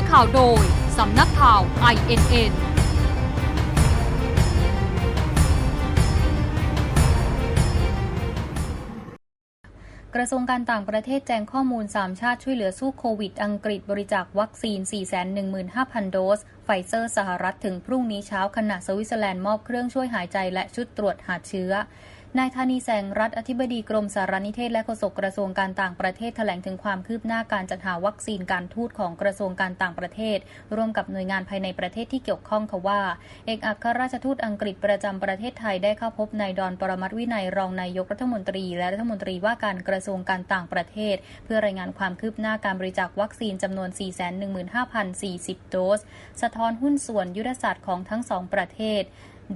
อข่าวโดย สำนักข่าว INN กระทรวงการต่างประเทศแจ้งข้อมูล 3 ชาติช่วยเหลือสู้โควิด อังกฤษบริจาควัคซีน 415,000 โดส ไฟเซอร์สหรัฐถึงพรุ่งนี้เช้าขณะสวิตเซอร์แลนด์มอบเครื่องช่วยหายใจและชุดตรวจหาเชื้อ นายธานีแสงรัฐอธิบดีกรมสารนิเทศและโฆษกกระทรวงการต่างประเทศแถลงถึงความคืบหน้าการจัดหาวัคซีนการทูตของกระทรวงการต่างประเทศ ร่วมกับหน่วยงานภายในประเทศที่เกี่ยวข้องค่ะว่า เอกอัครราชทูตอังกฤษประจำประเทศไทยได้เข้าพบนายดอนปรมัตวินัยรองนายกรัฐมนตรี และรัฐมนตรีว่าการกระทรวงการต่างประเทศ เพื่อรายงานความคืบหน้าการบริจาควัคซีนจำนวน 415,040 โดส สะท้อนหุ้นส่วนยุทธศาสตร์ของทั้งสองประเทศ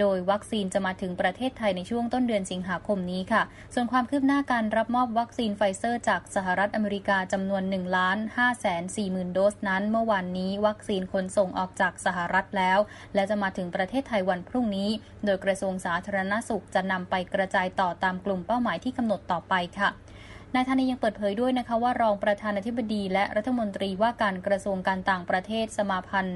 โดยวัคซีนจะมาถึงประเทศไทยในช่วงต้นเดือนสิงหาคมนี้ค่ะ ส่วนความคืบหน้าการรับมอบวัคซีนไฟเซอร์จากสหรัฐอเมริกาจำนวน1ล้าน5แสน4หมื่นโดสนั้น เมื่อวานนี้วัคซีนขนส่งออกจากสหรัฐแล้ว และจะมาถึงประเทศไทยวันพรุ่งนี้ โดยกระทรวงสาธารณสุขจะนำไปกระจายต่อตามกลุ่มเป้าหมายที่กำหนดต่อไปค่ะนายธานียังเปิดเผยด้วยนะคะว่ารองประธานาธิบดีและรัฐมนตรีว่าการกระทรวงการต่างประเทศสมาพัน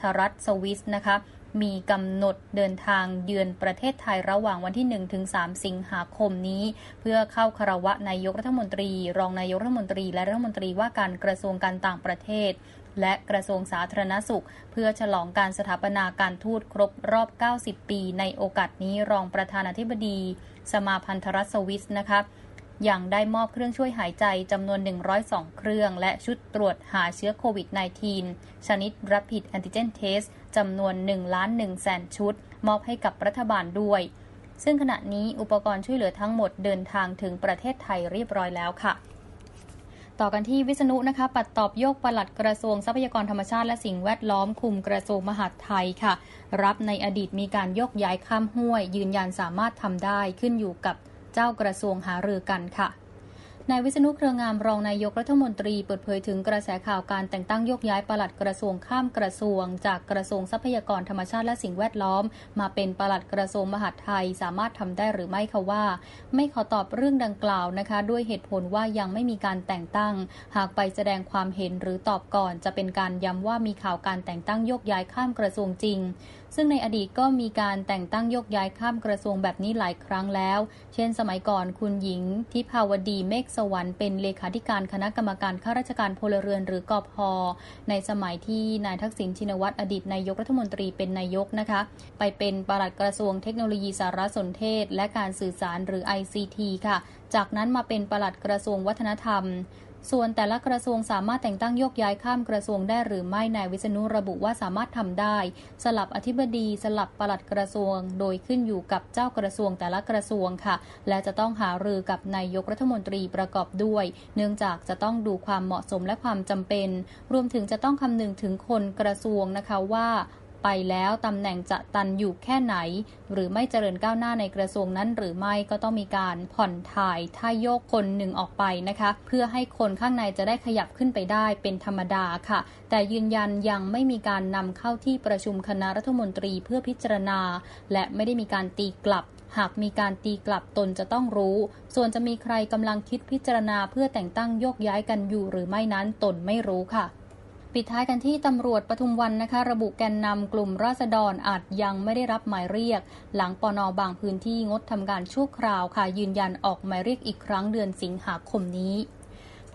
ธรัฐสวิสนะคะ มีกำหนดเดินทางเยือนประเทศไทยระหว่างวันที่1ถึง3สิงหาคมนี้ เพื่อเข้าคารวะนายกรัฐมนตรี รองนายกรัฐมนตรี และรัฐมนตรีว่าการกระทรวงการต่างประเทศ และกระทรวงสาธารณสุข เพื่อฉลองการสถาปนาการทูตครบรอบ 90 ปี ในโอกาสนี้รองประธานาธิบดี สมาพันธรัฐสวิสนะคะ ยังได้มอบเครื่องช่วยหายใจจำนวน 102 เครื่อง และชุดตรวจหาเชื้อโควิด -19 ชนิด Rapid Antigen Test จำนวน1ล้าน1แสนชุด มอบให้กับรัฐบาลด้วย ซึ่งขณะนี้อุปกรณ์ช่วยเหลือทั้งหมดเดินทางถึงประเทศไทยเรียบร้อยแล้วค่ะต่อกันที่วิษณุนะคะ ปัดตอบโยกปลัดกระทรวงทรัพยากรธรรมชาติและสิ่งแวดล้อมคุมกระทรวงมหาดไทยค่ะ รับในอดีตมีการโยกย้ายข้ามห้วย ยืนยันสามารถทำได้ขึ้นอยู่กับ เจ้ากระทรวงหารือกันค่ะ นายวิษณุเครืองามรองนายกรัฐมนตรีเปิดเผยถึงกระแสข่าวการแต่งตั้งโยกย้ายปลัดกระทรวงข้ามกระทรวง จากกระทรวงทรัพยากรธรรมชาติและสิ่งแวดล้อม มาเป็นปลัดกระทรวงมหาดไทยสามารถทำได้หรือไม่คะว่า ไม่ขอตอบเรื่องดังกล่าวนะคะ ด้วยเหตุผลว่ายังไม่มีการแต่งตั้ง หากไปแสดงความเห็นหรือตอบก่อน จะเป็นการย้ำว่ามีข่าวการแต่งตั้งโยกย้ายข้ามกระทรวงจริง ซึ่งในอดีตก็มีการแต่งตั้งโยกย้ายข้ามกระทรวงแบบนี้หลายครั้งแล้ว เช่น สมัยก่อนคุณหญิงทิพาวดีเมฆสวรรค์เป็นเลขาธิการคณะกรรมการข้าราชการพลเรือน หรือกอพอในสมัยที่นายทักษิณชินวัตรอดีตนายกรัฐมนตรีเป็นนายกนะคะ ไปเป็นปลัดกระทรวงเทคโนโลยีสารสนเทศ และการสื่อสารหรือ ICT ค่ะ จากนั้นมาเป็นปลัดกระทรวงวัฒนธรรม ส่วนแต่ละกระทรวงสามารถแต่งตั้งโยกย้ายข้ามกระทรวงได้หรือไม่นายวิษณุระบุว่าสามารถทำได้ สลับอธิบดี สลับปลัดกระทรวง โดยขึ้นอยู่กับเจ้ากระทรวงแต่ละกระทรวงค่ะ และจะต้องหารือกับนายกรัฐมนตรีประกอบด้วย เนื่องจากจะต้องดูความเหมาะสมและความจำเป็น รวมถึงจะต้องคำนึงถึงคนกระทรวงนะคะว่า ไปแล้วตำแหน่งจะตันอยู่แค่ไหน หรือไม่เจริญก้าวหน้าในกระทรวงนั้น หรือไม่ก็ต้องมีการผ่อนถ่ายถ้าโยกคนหนึ่งออกไปนะคะ เพื่อให้คนข้างในจะได้ขยับขึ้นไปได้เป็นธรรมดาค่ะ แต่ยืนยันยังไม่มีการนำเข้าที่ประชุมคณะรัฐมนตรีเพื่อพิจารณา และไม่ได้มีการตีกลับหากมีการตีกลับตนจะต้องรู้ ส่วนจะมีใครกำลังคิดพิจารณาเพื่อแต่งตั้งโยกย้ายกันอยู่หรือไม่นั้นตนไม่รู้ค่ะ ปิดท้ายกันที่ตำรวจปทุมวันนะคะ ระบุแกนนำกลุ่มราษฎรอาจยังไม่ได้รับหมายเรียก หลังปอนอบางพื้นที่งดทำการชั่วคราวค่ะยืนยันออกหมายเรียกอีกครั้งเดือนสิงหาคมนี้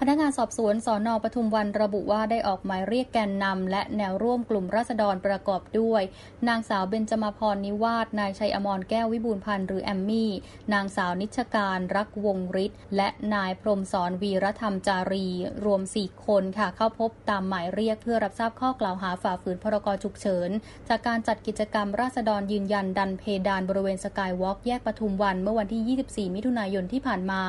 พนักงานสอบสวนสอนอปทุมวันระบุว่าได้ออกหมายเรียกแกนนำและแนวร่วมกลุ่มราษฎรประกอบด้วย นางสาวเบญจมาพรนิวาสนายชัยอมรแก้ววิบูลพันธ์หรือแอมมี่ นางสาวนิชการรักวงฤทธิ์และนายพรมสอนวีรธรรมจารี รวม 4 คนค่ะเข้าพบตามหมายเรียกเพื่อรับทราบข้อกล่าวหาฝ่าฝืนพรกฉุกเฉิน จากการจัดกิจกรรมราษฎรยืนยันดันเพดานบริเวณสกายวอล์กแยกปทุมวัน เมื่อวันที่ 24 มิถุนายนที่ผ่านมา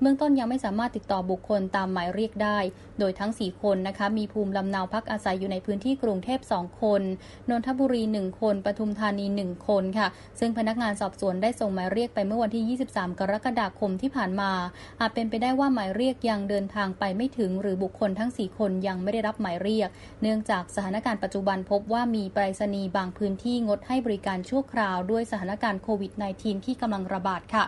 เบื้องต้นยังไม่สามารถติดต่อบุคคลตามหมายเรียกได้ โดยทั้ง 4 คนนะคะ มีภูมิลำเนาพักอาศัยอยู่ในพื้นที่กรุงเทพ 2 คน นนทบุรี 1 คน ปทุมธานี 1 คนค่ะ ซึ่งพนักงานสอบสวนได้ส่งหมายเรียกไปเมื่อวันที่ 23 กรกฎาคมที่ผ่านมา อาจเป็นไปได้ว่าหมายเรียกยังเดินทางไปไม่ถึง หรือบุคคลทั้ง 4 คนยังไม่ได้รับหมายเรียก เนื่องจากสถานการณ์ปัจจุบันพบว่ามีไปรษณีย์บางพื้นที่งดให้บริการชั่วคราวด้วยสถานการณ์โควิด -19 ที่กำลังระบาดค่ะ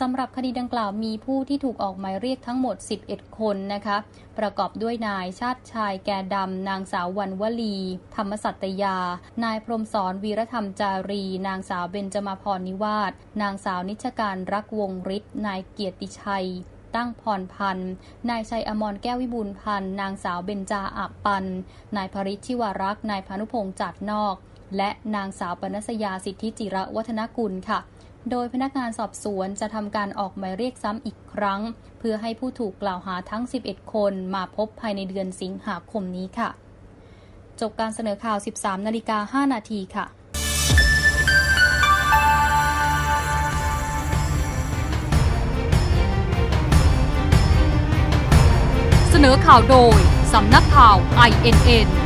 สำหรับคดีดังกล่าวมีผู้ที่ถูกออกหมายเรียกทั้งหมด 11 คนนะคะ ประกอบด้วยนายชาติชายแก่ดำ นางสาววันวลี ธรรมสัตยา นายพรมสอนวีรธรรมจารี นางสาวเบญจมาพรนิวาสนางสาวนิชการรักวงฤทธิ์นายเกียรติชัยตั้งพรพันธ์ นายชัยอมรแก้ววิบูลพันธ์ นางสาวเบญจาอาปัน นายภริชิวรักษ์ นายพานุพงษ์จัดนอก และนางสาวปนัสยาสิทธิจิระวัฒนกุลค่ะ โดยพนักงานสอบสวนจะทำการออกหมายเรียกซ้ำอีกครั้ง เพื่อให้ผู้ถูกกล่าวหาทั้ง 11 คนมาพบภายในเดือนสิงหาคมนี้ค่ะ จบการเสนอข่าว 13 นาฬิกา 5 นาทีค่ะเสนอข่าวโดย สำนักข่าว INN